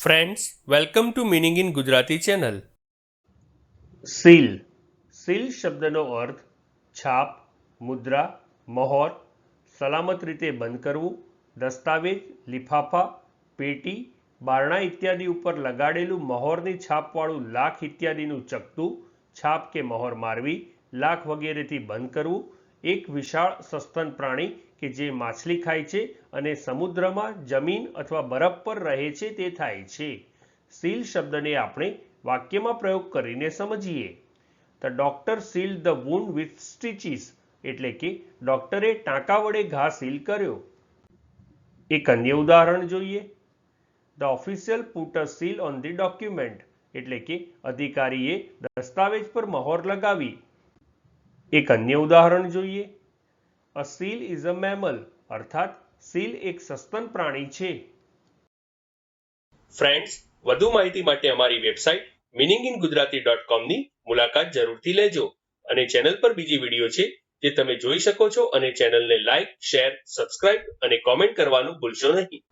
Friends welcome to meaning in Gujarati channel seal seal શબ્દનો અર્થ છાપ, મુદ્રા, મહોર, સલામત રીતે બંધ કરવું, દસ્તાવેજ, લિફાફા, પેટી, બારણા ઇત્યાદિ ઉપર લગાડેલું મહોરની છાપવાળું લાખ ઇત્યાદિનું ચકતું, છાપ કે મહોર મારવી, લાખ વગેરેથી બંધ કરવું એક વિશાળ સસ્તન પ્રાણી કે જે માછલી ખાય છે અને સમુદ્રમાં જમીન અથવા બરફ પર રહે છે તે થાય છે. સીલ શબ્દને આપણે વાક્યમાં પ્રયોગ કરીને સમજીએ. The doctor seal the wound with stitches એટલે કે ડોક્ટરે ટાંકા વડે ઘા સીલ કર્યો. એક અન્ય ઉદાહરણ જોઈએ. The official put a seal on the document એટલે કે અધિકારીએ દસ્તાવેજ પર મહોર લગાવી. એક અન્ય ઉદાહરણ જોઈએ. A seal is a mammal અર્થાત સીલ એક સસ્તન પ્રાણી છે. ફ્રેન્ડ્સ વધુ માહિતી માટે અમારી website meaning in Gujarati dot કોમની મુલાકાત જરૂરથી લેજો અને ચેનલ પર બીજી વીડિયો છે જે તમે જોઈ શકો છો અને ચેનલને લાઇક શેર સબસ્ક્રાઇબ અને કોમેન્ટ કરવાનું ભૂલશો નહીં.